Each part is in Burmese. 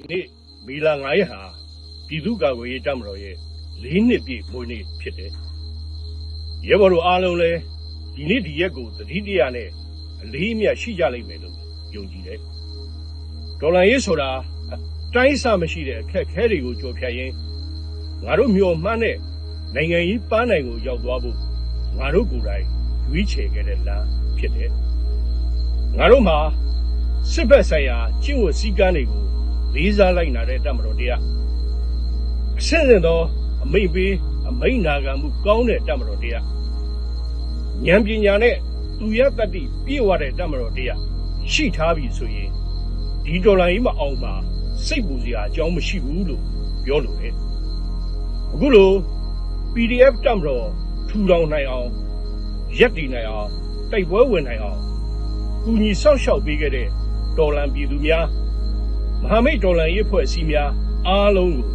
ဒီနေ့မေလ9ရက်ဟာပြည်သူ့ကာကွယ်ရေးတပ်မတော်ရဲ့၄နှစ်ပြည့်မွေးနေ့ဖြစ်တယ်။ရဲဘော်တို့အားလုံးလည်းဒီနေ့ဒီရက်ကိုသတိတရားနဲ့အလေးအမြတ်ရှိကြလိမ့်မယ်လို့ယုံကြည်တယ်။ဒေါ်လာရေးဆိုတာအတိုင်းအဆမရှိတဲ့အခက်အခဲတွေကိုကြော်ဖြတ်ရင်းငါတို့မျှော်မှန်းတဲ့နိုင်ငံရေးပန်းနိုင်ကိုရောက်သွားဖို့ငါတို့ကိုယ်တိုင်ရွေးချယ်ခဲ့တဲ့လမ်းဖြစ်တယ်။ငါတို့မှာစစ်ဘက်ဆိုင်ရာကျင့်ဝတ်စည်းကမ်းတွေကို လေးစားလိုက်နာတဲ့တပ်မတော်တရားအဆင့်ဆင့်သောအမိတ်ပေးအမိတ်နာခံမှုကောင်းတဲ့တပ်မတော်တရားဉာဏ်ပညာနဲ့သူရတတ္တိပြည့်ဝတဲ့တပ်မတော်တရားရှိထားပြီဆိုရင်ဒီဒေါ်လာကြီးမအောင်မှာစိတ်ပူစရာအကြောင်းမရှိဘူးလို့ပြောလို့လေအခုလို PDF တပ်မတော်ထူထောင်နိုင်အောင်ရက်တည်နိုင်အောင်တိုက်ပွဲဝင်နိုင်အောင်ကူညီဆောက်ရှောက်ပေးခဲ့တဲ့တော်လန်ပြည်သူများ မဟာမိတ်တော်လန်ရေးဖွဲ့အစည်းများအားလုံးကို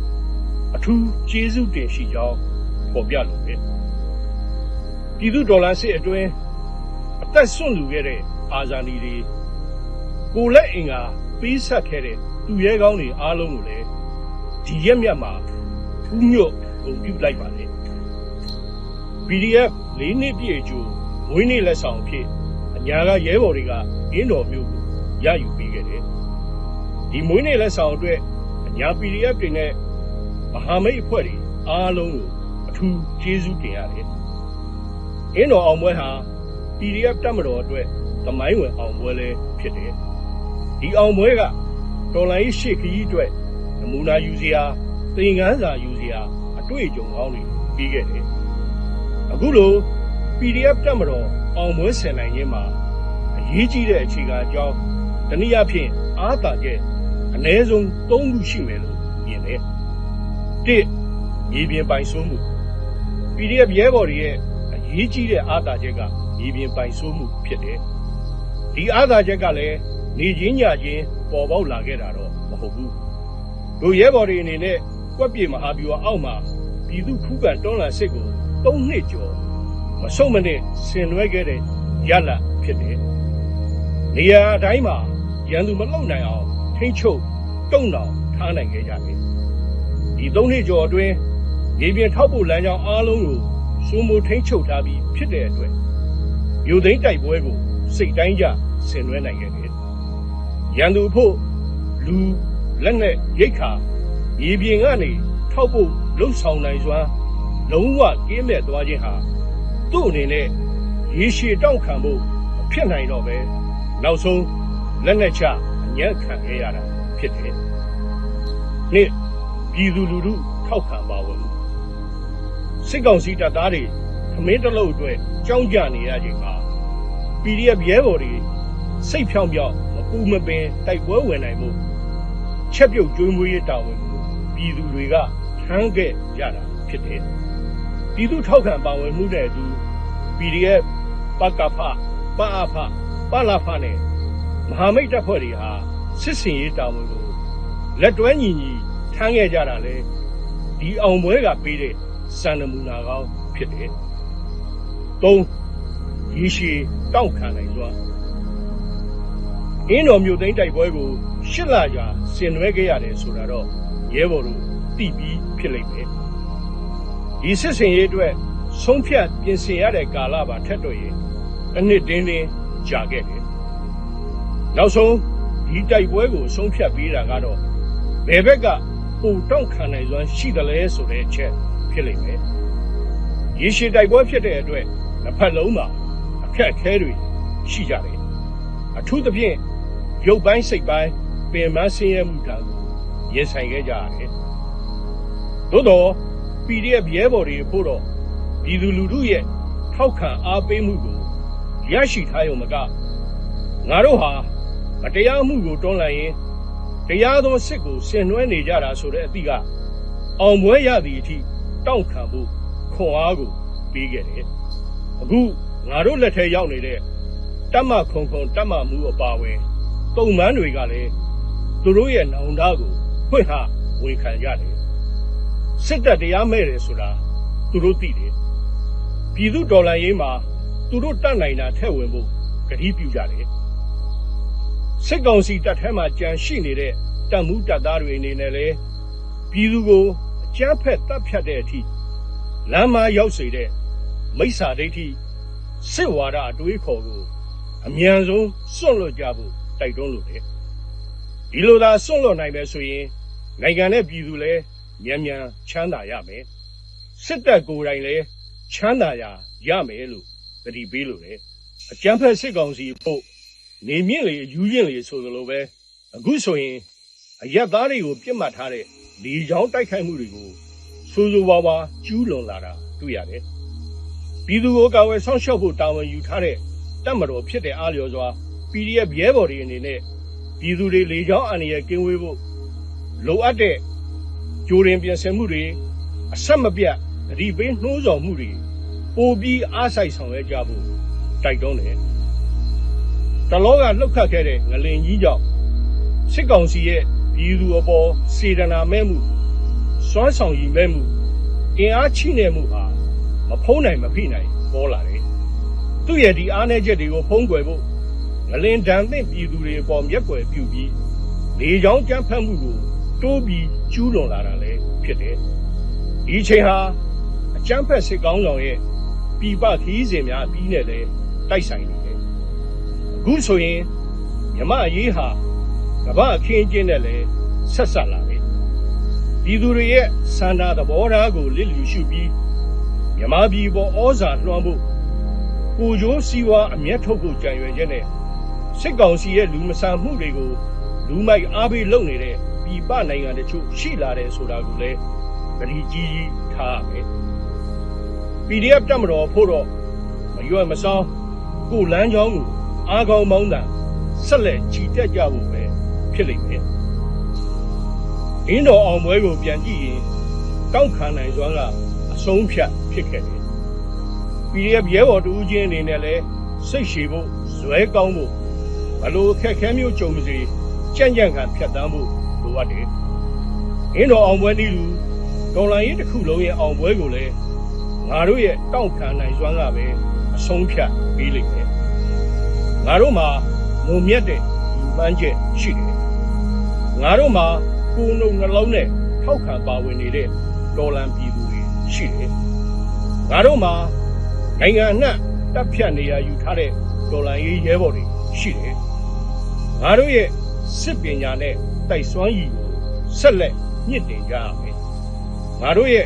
အထူးကျေးဇူးတင်ရှိကြောင်းဖော်ပြလိုတယ်ပြည်သူတော်လန်စစ်အတွင်းအသက်ဆွန့်လူခဲ့တဲ့အာဇာနည်တွေကိုလက်အင်္ဂါပေးဆက်ခဲ့တဲ့သူရဲကောင်းတွေအားလုံးကိုလည်းဒီရက်မြတ်မှာဖူးညွတ်ဂုဏ်ပြုလိုက်ပါလေ PDF ၄နှစ်ပြည့်အကျိုးမွေးနေ့လက်ဆောင်အဖြစ်အညာကရဲဘော်တွေကအင်းတော်မျိုးကိုရယူပေးခဲ့တယ်။ ဒီမွေးနေ့လက်ဆောင်အတွက်အညာ PDF တွေနဲ့မဟာမိတ်အဖွဲ့တွေအားလုံးကိုအထူးကျေးဇူးတင်ရတယ်။အင်းတော်အောင်ပွဲဟာ PDF တက်မတော်အတွက်သမိုင်းဝင်အောင်ပွဲလည်းဖြစ်တယ်။ဒီအောင်ပွဲကတော်လိုင်းရှေ့ခရီးအတွက်နမူနာယူစရာသင်ခန်းစာယူစရာအတွေ့အကြုံကောင်းတွေပြီးခဲ့တယ်။အခုလို PDF တက်မတော်အောင်ပွဲဆင်နိုင်ခြင်းမှာအရေးကြီးတဲ့အခြေခံအကြောင်းတနည်းအားဖြင့်အားသာချက် အ ਨੇ ဆုံး၃ခုရှိမယ်လို့မြင်တယ်။တစ်မြေပြင်ပိုင်ဆိုးမှု PDF ရဲဘော်တွေရဲ့အရေးကြီးတဲ့အားသာချက်ကမြေပြင်ပိုင်ဆိုးမှုဖြစ်တယ်။ဒီအားသာချက်ကလည်းနေချင်းညချင်းပေါ်ပေါက်လာခဲ့တာတော့မဟုတ်ဘူး။တို့ရဲဘော်တွေအနေနဲ့ကွက်ပြေမဟာဗျူဟာအောက်မှာပြည်သူခုခံတွန်းလှန်စစ်ကိုသုံးနှစ်ကျော်မဆုံးမနစ်ဆင်နွှဲခဲ့တဲ့ရလဒ်ဖြစ်တယ်။နေရာအတိုင်းမှာရန်သူမလုံနိုင်အောင် ထိမ့်ချုပ်တုံ့တောင်ထားနိုင်ခဲ့ကြတယ်။ဒီသုံးနှစ်ကျော်အတွင်းမြေပြင်ထောက်ပို့လမ်းကြောင်းအားလုံးကိုစိုးမိုးထိမ့်ချုပ်ထားပြီးဖြစ်တဲ့အတွက်မြို့သိမ်းတိုက်ပွဲကိုစိတ်တိုင်းကြဆင်နွှဲနိုင်ခဲ့တယ်။ရန်သူဖို့လူလက်နဲ့ရိတ်ခါမြေပြင်ကနေထောက်ပို့လှုပ်ဆောင်နိုင်စွမ်းလုံးဝကင်းမဲ့သွားခြင်းဟာသူ့အနေနဲ့ရေရှည်တောင့်ခံဖို့မဖြစ်နိုင်တော့ပဲနောက်ဆုံးလက်နဲ့ချအ ညံ့ခံခဲ့ရတာဖြစ်တယ်။နှစ်ပြည်သူလူထုထောက်ခံပါဝင်မှုစစ်ကောင်စီတပ်သားတွေခမင်းတလုံးအတွက်ကြောင်းကြနေရခြင်းမှာ PDF ရဲဘော်တွေစိတ်ဖြောင်းပြောင်းမပူမပင်တိုက်ပွဲဝင်နိုင်မှုချက်ပြုတ်ကျွေးမွေးရေးတာဝန်ကိုပြည်သူတွေကထမ်းခဲ့ကြတာဖြစ်တယ်။ပြည်သူထောက်ခံပါဝင်မှုနဲ့အတူ PDF ပကဖပအဖပလာဖနဲ့ မဟာမိတ်တပ်ဖွဲ့တွေဟာစစ်စင်ရေးတာဝန်ကိုလက်တွဲညီညီထမ်းခဲ့ကြတာလေဒီအောင်ပွဲကပေးတဲ့စံနမူနာကောင်းဖြစ်တယ်။၃ရေရှည်တောင့်ခံနိုင်စွာအင်းတော်မြို့သိမ်းတိုက်ပွဲကိုရှစ်လကြာဆင်နွှဲခဲ့ရတယ်ဆိုတာတော့ရဲဘော်တို့သိပြီးဖြစ်လိမ့်မယ်။ဒီစစ်စင်ရေးအတွက်ဆုံးဖြတ်ပြင်ဆင်ရတဲ့ကာလပါထက်တော့ရင်တစ်နှစ်တင်းတင်းကြာခဲ့တယ်။ နောက်ဆုံးဒီတိုက်ပွဲကိုဆုံးဖြတ်ပေးတာကတော့ဘယ်ဘက်ကပိုတောင့်ခံနိုင်စွမ်းရှိသလဲဆိုတဲ့အချက်ဖြစ်လိမ့်မယ်။ရေရှည်တိုက်ပွဲဖြစ်တဲ့အတွက်တစ်ဖက်လုံးမှာအခက်အခဲတွေရှိကြတယ်။အထူးသဖြင့်ရုပ်ပိုင်းစိတ်ပိုင်းပင်မဆင်းရဲမှုတံကိုရင်ဆိုင်ခဲ့ကြရတယ်။သို့တော့ PDF ရဲဘော်တွေဖို့တော့ပြည်သူလူထုရဲ့ထောက်ခံအားပေးမှုကိုရရှိထားရုံမကငါတို့ဟာ မတရားမှုကိုတွန်းလှန်ရင်တရားသောစစ်ကိုဆင်နွှဲနေကြတာဆိုတဲ့အသည့်ကအောင်ပွဲရသည့်အထိတောင့်ခံဖို့ခွန်အားကိုပေးခဲ့တယ်။အခုငါတို့လက်ထဲရောက်နေတဲ့တတ်မှခုံခုံတတ်မှမှုအပါဝင်တုံမန်းတွေကလည်းသူတို့ရဲ့နောင်တကိုဖွင့်ဟဝန်ခံကြတယ်။စစ်တပ်တရားမဲ့တယ်ဆိုတာသူတို့သိတယ်ပြည်သူဒေါ်လာရေးမှာသူတို့တတ်နိုင်တာထည့်ဝင်ဖို့ကတိပြုကြတယ် စစ်ကောင်စီတပ်ထဲမှာကြံရှိနေတဲ့တပ်မှုတပ်သားတွေအနေနဲ့လည်းပြည်သူကိုအကြမ်းဖက်တပ်ဖြတ်တဲ့အထိလမ်းမရောက်စေတဲ့မိစ္ဆာဒိဋ္ဌိစစ်ဝါဒအတွေးခေါ်ကိုအမြန်ဆုံးစွန့်လွတ်ကြဖို့တိုက်တွန်းလို့တယ်ဒီလိုသာစွန့်လွတ်နိုင်မယ်ဆိုရင်နိုင်ငံနဲ့ပြည်သူလည်းမြန်မြန်ချမ်းသာရမယ်စစ်တပ်ကိုယ်တိုင်လည်းချမ်းသာရရမယ်လို့တတိပေးလို့တယ်အကြမ်းဖက်စစ်ကောင်စီဖို့ နေမြင့်လေယူရင်လေဆိုသလိုပဲအခုဆိုရင်အရက်သားတွေကိုပြစ်မှတ်ထားတဲ့လေကြောင်းတိုက်ခိုက်မှုတွေကိုစိုးစိုးဝါးဝါကျူးလွန်လာတာတွေ့ရတယ်ပြည်သူကိုကာဝယ်ဆောင်ရှောက်ဖို့တာဝန်ယူထားတဲ့တပ်မတော်ဖြစ်တဲ့အားလျော်စွာ PDF ရဲဘော်တွေအနေနဲ့ပြည်သူတွေလေကြောင်းအန္တရာယ်ကင်းဝေးဖို့လိုအပ်တဲ့ကြိုတင်ပြင်ဆင်မှုတွေအဆက်မပြတ်အဒီပေးနှိုးဆော်မှုတွေပိုပြီးအားစိုက်ဆောင်ရွက်ကြဖို့တိုက်တွန်းတယ် တလောကလှုပ်ခတ်ခဲ့တဲ့ငလင်ကြီးကြောင့်စစ်ကောင်စီရဲ့ပြည်သူအပေါ်စေတနာမဲ့မှုစွမ်းဆောင်ရည်မဲ့မှုအင်အားချိနေမှုဟာမဖုံးနိုင်မဖိနိုင်ပေါ်လာတယ်သူ့ရဲ့ဒီအားနည်းချက်တွေကိုဖုံးကွယ်ဖို့ငလင်ဒဏ်သင့်ပြည်သူတွေအပေါ်မျက်ကွယ်ပြုပြီးလေကြောင်းကြမ်းဖက်မှုကိုတိုးပြီးကျူးလွန်လာတာလည်းဖြစ်တယ်ဒီအချိန်ဟာအကြမ်းဖက်စစ်ကောင်းဆောင်ရဲ့ပြည်ပခီးစဉ်များအပြီးနဲ့လည်းတိုက်ဆိုင်နေတယ်အ ခုဆိုရင်မြမအရေးဟာကမ္ဘာအခင်းကျင်းနဲ့လည်းဆက်ဆက်လာတယ်ပြည်သူတွေရဲ့စန္ဒသဘောထားကိုလစ်လျူရှုပြီးမြမပြည်ပေါ်ဩဇာလွှမ်းဖို့ကိုကျိုးစီဝါအမျက်ထုတ်ဖို့ကြံရွယ်ချက်နဲ့စစ်ကောင်စီရဲ့လူမဆန်မှုတွေကိုလူမိုက်အားပေးလုပ်နေတဲ့ပြည်ပနိုင်ငံတချို့ရှိလာတယ်ဆိုတာကိုလည်းဂရီကြီးကြီးထားရမယ် PDF တက်မတော်ဖို့တော့မရွယ်မစောင်းကိုလမ်းကြောင်းကို အားကောင်းမောင်းတာဆက်လက်ကြည်တက်ကြဖို့ပဲဖြစ်လိမ့်မယ်။အင်းတော်အောင်ပွဲကိုပြန်ကြည့်ရင်တောက်ခံနိုင်စွမ်းကအဆုံးဖြတ်ဖြစ်ခဲ့တယ်။ PDF ရဲဘော်တူးချင်းအနေနဲ့လည်းစိတ်ရှည်ဖို့ဇွဲကောင်းဖို့ဘလို့ခက်ခဲမျိုးကြုံစေကြံ့ကြံ့ခံဖြတ်တန်းဖို့လိုအပ်တယ်။အင်းတော်အောင်ပွဲနည်းလူဒေါ်လာရင်းတစ်ခုလုံးရဲ့အောင်ပွဲကိုလည်းငါတို့ရဲ့တောင့်ခံနိုင်စွမ်းကပဲအဆုံးဖြတ်ပေးလိမ့်မယ် ငါတို့မှာငုံမြတ်တဲ့ဒီမှန်းချက်ရှိတယ်ငါတို့မှာကိုယ်နှုတ်နှလုံးနဲ့ထောက်ခံပါဝင်နေတဲ့တော်လန်ပြည်သူတွေရှိတယ်ငါတို့မှာနိုင်ငံအနှံ့တပ်ဖြတ်နေရယူထားတဲ့တော်လန်ရေးရဲဘော်တွေရှိတယ်ငါတို့ရဲ့စစ်ပညာနဲ့တိုက်စွမ်းရည်ကိုဆက်လက်မြင့်တင်ကြရမယ်ငါတို့ရဲ့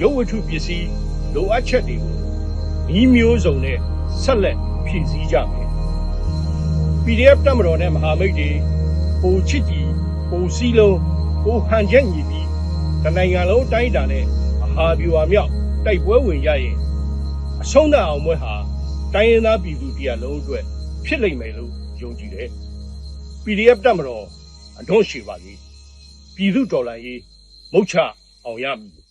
ရုပ်ဝတ္ထုပစ္စည်းလိုအပ်ချက်တွေကိုဤမျိုးစုံနဲ့ဆက်လက်ဖြည့်ဆည်းကြမယ် PDF တက်မတော်နဲ့မဟာမိတ်တွေပိုချစ်ကြည်ပိုစည်းလုံးပိုဟန်ချက်ညီပြီးတနိုင်ငံလုံးအတိုင်းအတာနဲ့မဟာဗျူဟာမြောက်တိုက်ပွဲဝင်ရရင်အဆုံးသတ်အောင်ပွဲဟာတိုင်းရင်းသားပြည်သူတရားလုံးအတွက်ဖြစ်လိမ့်မယ်လို့ယုံကြည်တယ် PDF တက်မတော်အထွန်းရှိပါသည်ပြည်သူတော်လှန်ရေးမုတ်ချအောင်ရမည်